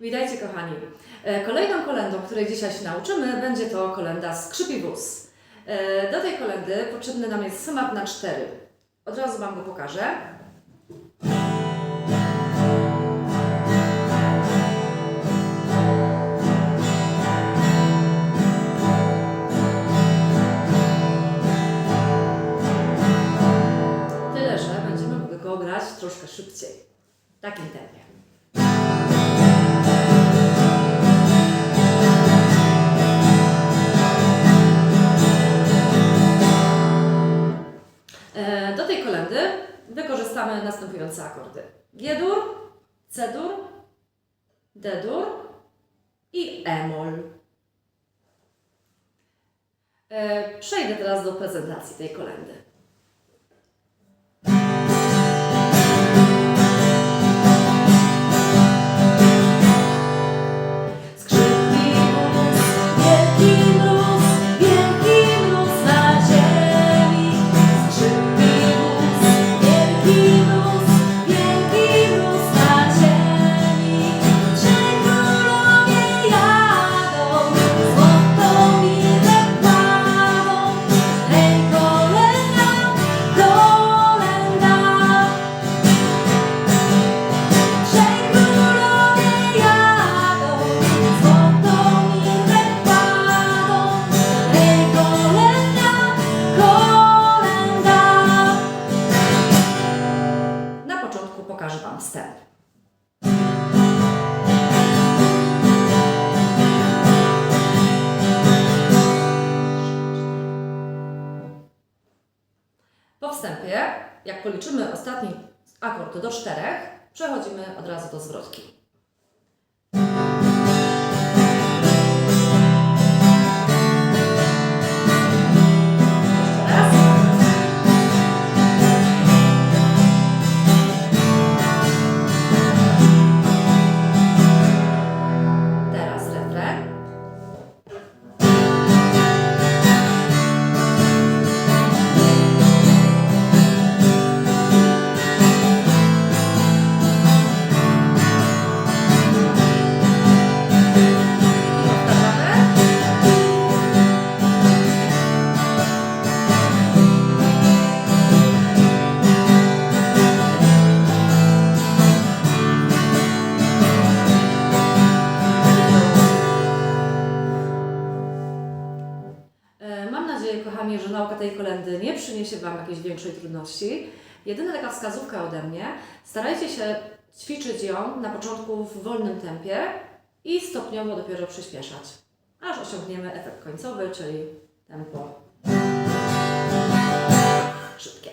Witajcie kochani. E, Kolejną kolendą, której dzisiaj się nauczymy, będzie to kolenda Skrzypi wóz. E, Do tej kolendy potrzebny nam jest schemat na cztery. Od razu Wam go pokażę. Tyle, że będziemy go grać troszkę szybciej. Takim tempie. Wykorzystamy następujące akordy. G-dur, C-dur, D-dur i. E, Przejdę teraz do prezentacji tej kolendy. Początku pokażę Wam wstęp. Po wstępie, jak policzymy ostatni akord do czterech, przechodzimy od razu do zwrotki. mnie, że nauka tej kolendy nie przyniesie Wam jakiejś większej trudności. Jedyna taka wskazówka ode mnie, starajcie się ćwiczyć ją na początku w wolnym tempie i stopniowo dopiero przyspieszać, aż osiągniemy efekt końcowy, czyli tempo szybkie.